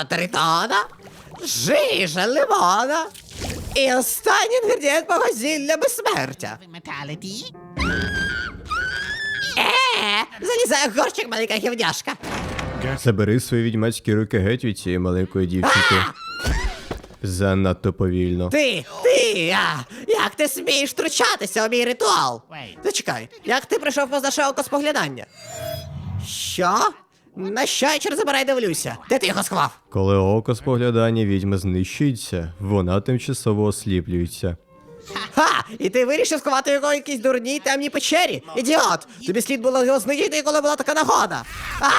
тіла тритона, жижа лимона і останній інгредієнт мого зілля безсмертя. Е, залізає в горщик маленька гівняшка. Забери свої відьмацькі руки геть від цієї маленької дівчинки. Занадто повільно. Ти, ти, а, як ти смієш втручатися у мій ритуал? Зачекай, як ти прийшов поза шоу споглядання? Що? На що я через забирай дивлюся? Де ти його сховав? Коли око споглядання відьми знищується, вона тимчасово осліплюється. Ха! І ти вирішив сховати його в якійсь дурній темній печері? Ідіот! Тобі слід було його знищити, коли була така нагода. А!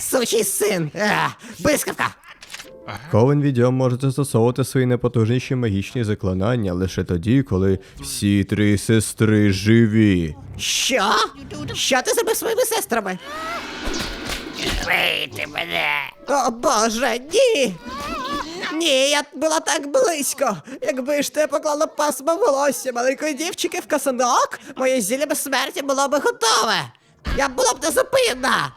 Сучий син! Е, блискавка! Ковен відьом може застосовувати свої найпотужніші магічні заклинання лише тоді, коли всі три сестри живі. Що? Що ти зробив своїми сестрами? Вийти мене! О боже, ні! Ні, я була так близько. Якби ж ти поклала пасмо волосся маленької дівчинки в касанок, моє зілля безсмерті було би готове. Я була б незупинна.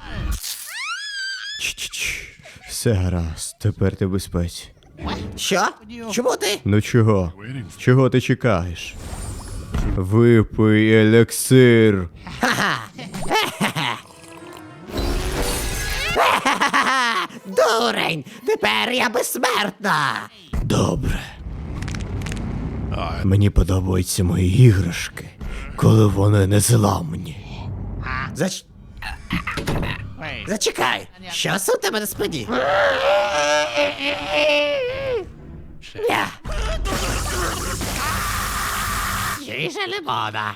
Все гаразд, тепер ти в безпеці. Що? Чому ти? Ну чого? Чого ти чекаєш? Випий елексир. Ха-ха. Дурень! Тепер я безсмертна! Добре. Мені подобаються мої іграшки, коли вони незламні. Зач... Зачекай! Що це у тебе на спині? Жижа лимона.